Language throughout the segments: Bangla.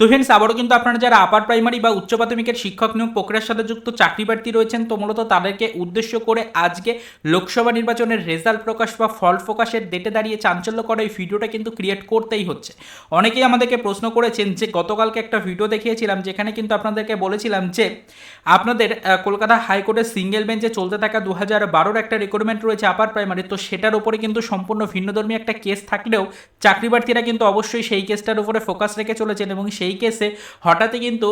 তো ফ্রেন্ডস আবারও কিন্তু আপনারা যারা আপার প্রাইমারি বা উচ্চ প্রাথমিকের শিক্ষক নিয়োগ প্রক্রিয়ার সাথে যুক্ত চাকরি প্রার্থী রয়েছেন, তো মূলত তাদেরকে উদ্দেশ্য করে আজকে লোকসভা নির্বাচনের রেজাল্ট প্রকাশ বা ফল প্রকাশের ডেটে দাঁড়িয়ে চাঞ্চল্য করা এই ভিডিওটা কিন্তু ক্রিয়েট করতেই হচ্ছে। অনেকেই আমাদেরকে প্রশ্ন করেছেন যে, গতকালকে একটা ভিডিও দেখিয়েছিলাম যেখানে কিন্তু আপনাদেরকে বলেছিলাম যে, আপনাদের কলকাতা হাইকোর্টের সিঙ্গেল বেঞ্চে চলতে থাকা দু হাজার বারোর একটা রিক্রুটমেন্ট রয়েছে আপার প্রাইমারি তো সেটার উপরে কিন্তু সম্পূর্ণ ভিন্নধর্মী একটা কেস থাকলেও চাকরি প্রার্থীরা কিন্তু অবশ্যই সেই কেসটার উপরে ফোকাস রেখে চলেছেন এবং সেই কেসে হঠাৎই কিন্তু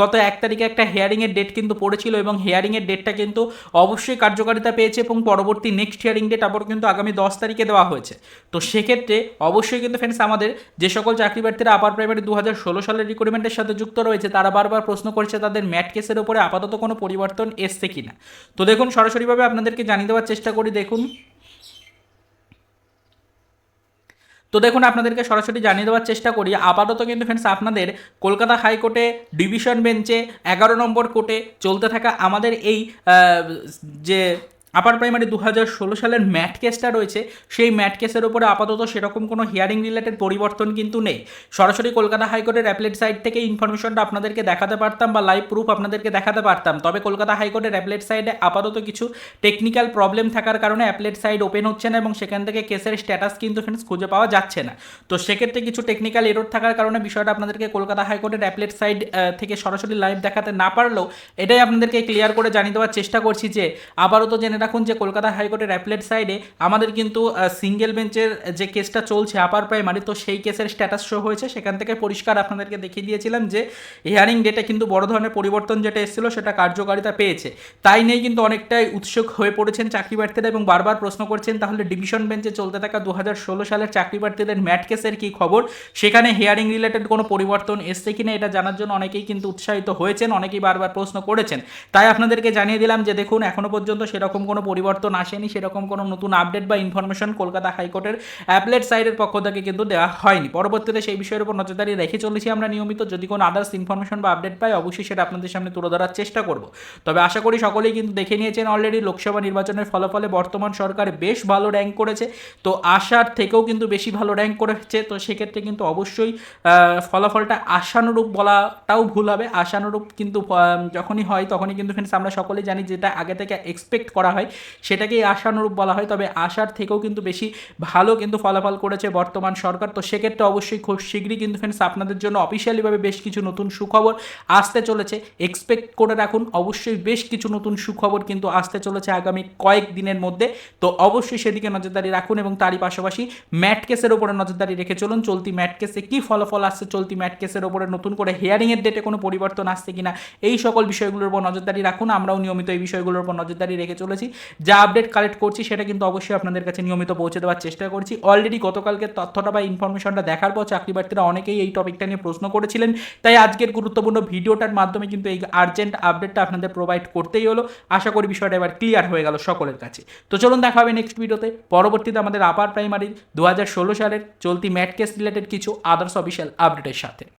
গত এক তারিখে একটা হেয়ারিংয়ের ডেট কিন্তু পড়েছিল এবং হেয়ারিংয়ের ডেটটা কিন্তু অবশ্যই কার্যকারিতা পেয়েছে এবং পরবর্তী নেক্সট হিয়ারিং ডেট আবার কিন্তু আগামী দশ তারিখে দেওয়া হয়েছে। তো সেক্ষেত্রে অবশ্যই কিন্তু ফ্রেন্ডস আমাদের যে সকল চাকরি প্রার্থীরা আপার প্রাইমারি দু হাজার ষোলো সালের রিক্রুটমেন্টের সাথে যুক্ত রয়েছে, তারা বারবার প্রশ্ন করছে তাদের ম্যাট কেসের উপরে আপাতত কোনো পরিবর্তন এসছে কিনা। তো দেখুন, সরাসরিভাবে আপনাদেরকে জানিয়ে দেওয়ার চেষ্টা করি, দেখুন। তো দেখুন, আপনাদেরকে সরাসরি জানিয়ে দেওয়ার চেষ্টা করি, আপাতত কিন্তু ফ্রেন্ডস আপনাদের কলকাতা হাইকোর্টে ডিভিশন বেঞ্চে এগারো নম্বর কোর্টে চলতে থাকা আমাদের এই যে আপার প্রাইমারি দু হাজার ষোলো সালের ম্যাট কেসটা রয়েছে। সেই ম্যাট কেসের উপরে আপাতত সেরকম কোনো হিয়ারিং রিলেটেড পরিবর্তন কিন্তু নেই। সরাসরি কলকাতা হাইকোর্টের অ্যাপলেট সাইট থেকে ইনফরমেশনটা আপনাদেরকে দেখাতে পারতাম বা লাইভ প্রুফ আপনাদেরকে দেখাতে পারতাম। তবে কলকাতা হাইকোর্টের অ্যাপলেট সাইডে আপাতত কিছু টেকনিক্যাল প্রবলেম থাকার কারণে অ্যাপলেট সাইড ওপেন হচ্ছে না এবং সেখান থেকে কেসের স্ট্যাটাস কিন্তু ফ্রেন্ডস খুঁজে পাওয়া যাচ্ছে না। তো সেক্ষেত্রে কিছু টেকনিক্যাল এরর থাকার কারণে বিষয়টা আপনাদেরকে কলকাতা হাইকোর্টের অ্যাপলেট সাইড থেকে সরাসরি লাইভ দেখাতে না পারলেও এটাই আপনাদেরকে ক্লিয়ার করে জানিয়ে দেওয়ার চেষ্টা করছি যে আবারও তো জেনে রাখুন যে কলকাতা হাইকোর্টের অ্যাপলেট সাইডে আমাদের কিন্তু সিঙ্গেল বেঞ্চের যে কেসটা চলছে আপার প্রাইমারি তো সেই কেসের স্ট্যাটাস শো হয়েছে। সেখান থেকে পরিষ্কার আপনাদেরকে দেখিয়ে দিয়েছিলাম যে হিয়ারিং ডেটে কিন্তু বড় ধরনের পরিবর্তন যেটা এসেছিল, সেটা কার্যকারিতা পেয়েছে। তাই নিয়ে কিন্তু অনেকটাই উৎসুক হয়ে পড়েছেন চাকরি প্রার্থীরা এবং বারবার প্রশ্ন করছেন, তাহলে ডিভিশন বেঞ্চে চলতে থাকা দু হাজার ষোলো সালের চাকরি প্রার্থীদের ম্যাট কেসের কী খবর? সেখানে হিয়ারিং রিলেটেড কোনো পরিবর্তন এসছে কিনা, এটা জানার জন্য অনেকেই কিন্তু উৎসাহিত হয়েছেন, অনেকেই বারবার প্রশ্ন করেছেন। তাই আপনাদেরকে জানিয়ে দিলাম যে দেখুন, এখনও পর্যন্ত সেরকম কোনো পরিবর্তন আসেনি, সেরকম কোনো নতুন আপডেট বা ইনফরমেশন কলকাতা হাইকোর্টের অ্যাপলেট সাইডের পক্ষ থেকে কিন্তু দেওয়া হয়নি। পরবর্তীতে সেই বিষয়ের উপর নজরদারি রেখে চলেছি আমরা নিয়মিত। যদি কোনো আদার্স ইনফরমেশন বা আপডেট পাই, অবশ্যই সেটা আপনাদের সামনে তুলে ধরার চেষ্টা করব। তবে আশা করি সকলেই কিন্তু দেখে নিয়েছেন অলরেডি লোকসভা নির্বাচনের ফলাফলে বর্তমান সরকার বেশ ভালো র্যাঙ্ক করেছে। তো আশার থেকেও কিন্তু বেশি ভালো র্যাঙ্ক করেছে। তো সেক্ষেত্রে কিন্তু অবশ্যই ফলাফলটা আশানুরূপ বলাটাও ভুল হবে। আশানুরূপ কিন্তু যখনই হয় তখনই কিন্তু ফ্রেন্ডস আমরা সকলেই জানি যেটা আগে থেকে এক্সপেক্ট করা হয়। সেটাকেই আশানুরূপ বলা হয়। তবে আশার থেকেও কিন্তু বেশি ভালো কিন্তু ফলাফল করেছে বর্তমান সরকার। তো সেক্ষেত্রে অবশ্যই খুব শীঘ্রই কিন্তু ফ্রেন্ডস আপনাদের জন্য অফিসিয়ালিভাবে বেশ কিছু নতুন সুখবর আসতে চলেছে। এক্সপেক্ট করে রাখুন, অবশ্যই বেশ কিছু নতুন সুখবর কিন্তু আসতে চলেছে আগামী কয়েক দিনের মধ্যে। তো অবশ্যই সেদিকে নজরদারি রাখুন এবং তারই পাশাপাশি ম্যাট কেসের ওপরে নজরদারি রেখে চলুন। চলতি ম্যাট কেসে কী ফলাফল আসছে, চলতি ম্যাট কেসের ওপরে নতুন করে হেয়ারিংয়ের ডেটে কোনো পরিবর্তন আসছে কিনা, এই সকল বিষয়গুলোর উপর নজরদারি রাখুন। আমরাও নিয়মিত এই বিষয়গুলোর উপর নজরদারি রেখে চলেছি। যা আপডেট কালেক্ট করছি সেটা কিন্তু অবশ্যই আপনাদের কাছে নিয়মিত পৌঁছে দেওয়ার চেষ্টা করছি। অলরেডি গতকালকে তথ্যটা বা ইনফরমেশনটা দেখার পর চাকরি প্রার্থীরা অনেকেই এই টপিকটা নিয়ে প্রশ্ন করেছিলেন। তাই আজকের গুরুত্বপূর্ণ ভিডিওটার মাধ্যমে কিন্তু এই আর্জেন্ট আপডেটটা আপনাদের প্রোভাইড করতেই হলো। আশা করি বিষয়টা এবার ক্লিয়ার হয়ে গেল সকলের কাছে। তো চলুন দেখা হবে নেক্সট ভিডিওতে পরবর্তীতে আমাদের আপার প্রাইমারি দু সালের চলতি ম্যাট কেস রিলেটেড কিছু আদার্স অফিসিয়াল আপডেটের সাথে।